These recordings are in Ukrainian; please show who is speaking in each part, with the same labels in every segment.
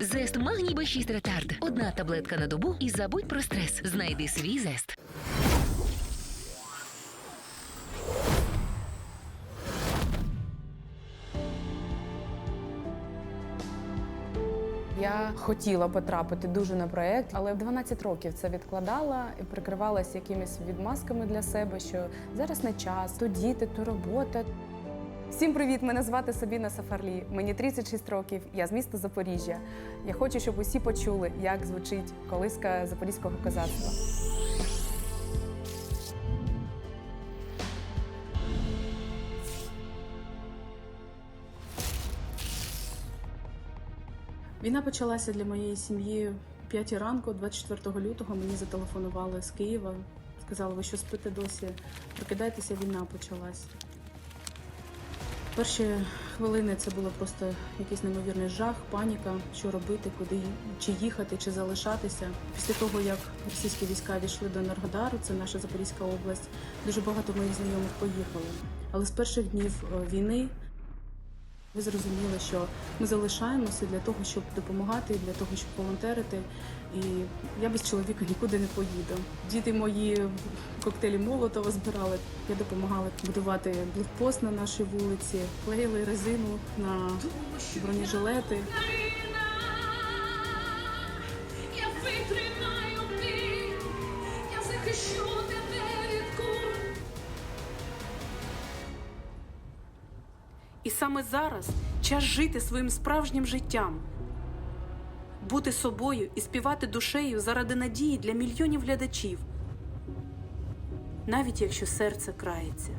Speaker 1: Зест Магній Б6 Ретард. Одна таблетка на добу і забудь про стрес. Знайди свій зест.
Speaker 2: Я хотіла потрапити дуже на проект, але 12 років це відкладала і прикривалася якимись відмазками для себе, що зараз не час, то діти, то робота. Всім привіт! Мене звати Сабіна Сафарлі. Мені 36 років. Я з міста Запоріжжя. Я хочу, щоб усі почули, як звучить колиска запорізького козацтва. Війна почалася для моєї сім'ї о 5 ранку, 24 лютого. Мені зателефонували з Києва. Сказали, ви що спите досі? Прокидайтеся, війна почалась. Перші хвилини це було просто якийсь неймовірний жах, паніка, що робити, куди чи їхати, чи залишатися. Після того, як російські війська війшли до Енергодару, це наша Запорізька область, дуже багато моїх знайомих поїхали. Але з перших днів е, війни ви зрозуміли, що ми залишаємося для того, щоб допомагати, для того, щоб волонтерити. І я без чоловіка нікуди не поїду. Діти мої коктейлі Молотова збирали. Я допомагала будувати блокпост на нашій вулиці, клеїли резину на бронежилети.
Speaker 3: І саме зараз час жити своїм справжнім життям, бути собою і співати душею заради надії для мільйонів глядачів, навіть якщо серце крається.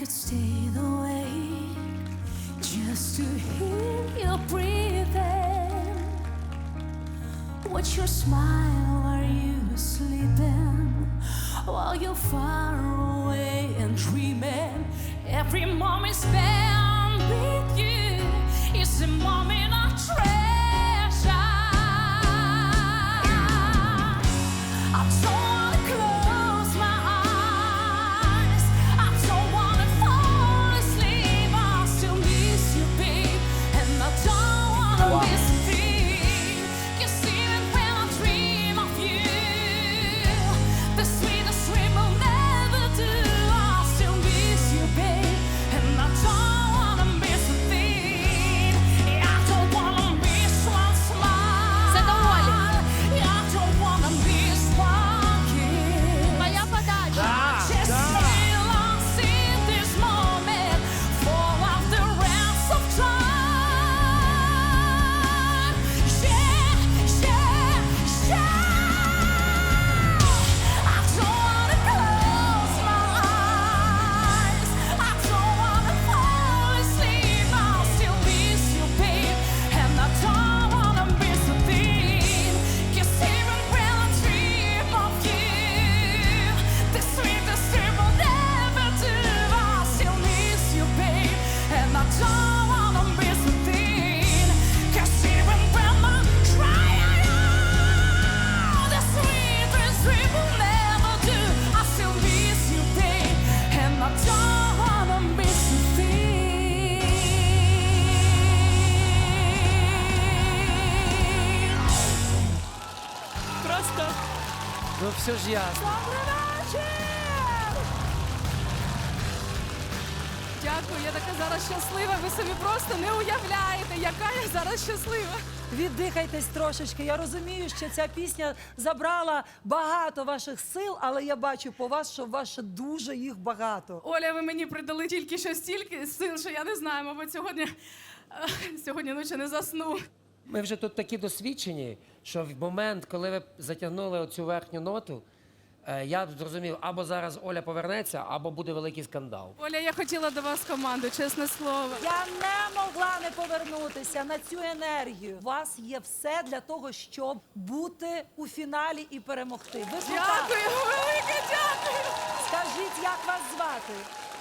Speaker 4: Could stay the way just to hear you breathing. Watch your smile while you sleeping, while you're far away and dreaming. Every moment spent
Speaker 3: Просто
Speaker 5: Ну все ж ясно.
Speaker 6: Дякую, я така зараз щаслива. Ви собі просто не уявляєте, яка я зараз щаслива.
Speaker 7: Віддихайтесь трошечки. Я розумію, що ця пісня забрала багато ваших сил, але я бачу по вас, що ваше дуже їх багато.
Speaker 6: Оля, ви мені придали тільки що стільки сил, що я не знаю, мабуть, сьогодні, е, сьогодні ночі не засну.
Speaker 5: Ми вже тут такі досвідчені, що в момент, коли ви затягнули оцю верхню ноту, е, я зрозумів, або зараз Оля повернеться, або буде великий скандал.
Speaker 6: Оля, я хотіла до вас команду, чесне слово.
Speaker 7: Я не могла не повернутися на цю енергію. У вас є все для того, щоб бути у фіналі і перемогти. Ви крута.
Speaker 6: Дякую, велике дякую.
Speaker 7: Скажіть, як вас звати?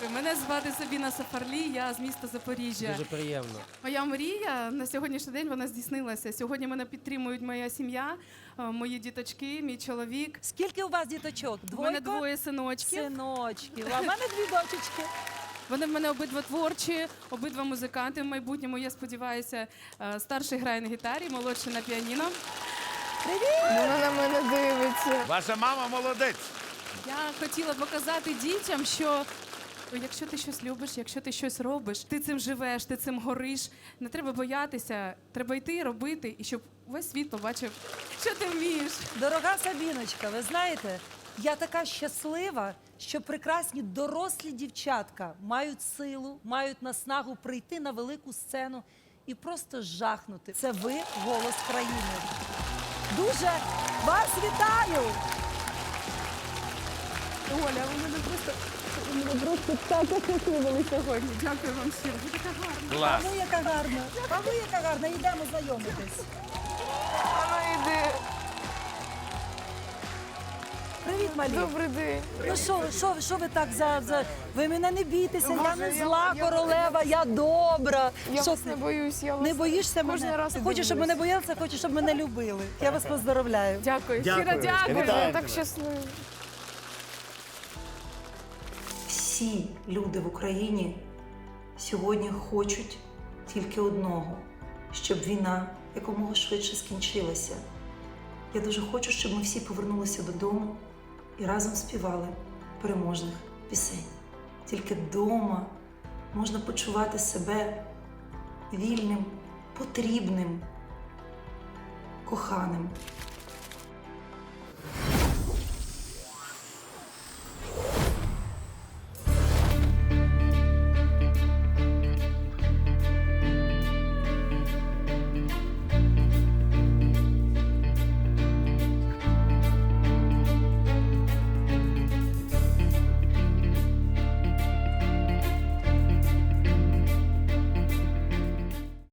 Speaker 6: Мене звати Сабіна Сафарлі, я з міста Запоріжжя.
Speaker 5: Дуже приємно.
Speaker 6: Моя мрія на сьогоднішній день вона здійснилася. Сьогодні мене підтримують моя сім'я, е, мої діточки, мій чоловік.
Speaker 7: Скільки у вас діточок?
Speaker 6: У
Speaker 7: Двойко?
Speaker 6: мене двоє синочків.
Speaker 7: Синочки. А в мене дві дочечки.
Speaker 6: Вони в мене обидва творчі, обидва музиканти. В майбутньому я сподіваюся, е, старший грає на гітарі, молодший на піаніно.
Speaker 8: Вона на мене дивиться.
Speaker 9: Ваша мама молодець.
Speaker 6: Я хотіла показати дітям, що якщо ти щось любиш, якщо ти щось робиш, ти цим живеш, ти цим гориш. Не треба боятися, треба йти, робити, і щоб весь світ побачив, що ти вмієш.
Speaker 7: Дорога Сабіночка, ви знаєте, я така щаслива, що прекрасні дорослі дівчатка мають силу, мають наснагу прийти на велику сцену і просто жахнути. Це ви голос країни. Дуже вас вітаю!
Speaker 6: Оля, ви мене просто ви просто так освітлювали сьогодні. Дякую вам всім. Ви така гарна.
Speaker 9: Клас.
Speaker 7: А ви яка гарна! А ви яка гарна! Йдемо знайомитись.
Speaker 8: Вона йде.
Speaker 7: Привіт, малі.
Speaker 8: Добрий день.
Speaker 7: Ну що, що, що ви так за, за... Ви мене не бійтеся, я
Speaker 8: Боже,
Speaker 7: не
Speaker 8: я-
Speaker 7: зла
Speaker 8: я-
Speaker 7: королева, я добра.
Speaker 8: Я
Speaker 7: Що
Speaker 8: вас
Speaker 7: ти?
Speaker 8: не боюсь, я вас
Speaker 7: Не боїшся
Speaker 8: кожен
Speaker 7: мене?
Speaker 8: раз
Speaker 7: Хочеш, щоб
Speaker 8: дивлюсь.
Speaker 7: мене боялися, хочеш, щоб мене любили. Я вас поздоровляю.
Speaker 6: Дякую,
Speaker 9: Дякую.
Speaker 6: щиро дякую.
Speaker 8: Боже, я так щаслива.
Speaker 10: Всі люди в Україні сьогодні хочуть тільки одного, щоб війна якомога швидше скінчилася. Я дуже хочу, щоб ми всі повернулися додому і разом співали переможних пісень. Тільки вдома можна почувати себе вільним, потрібним, коханим.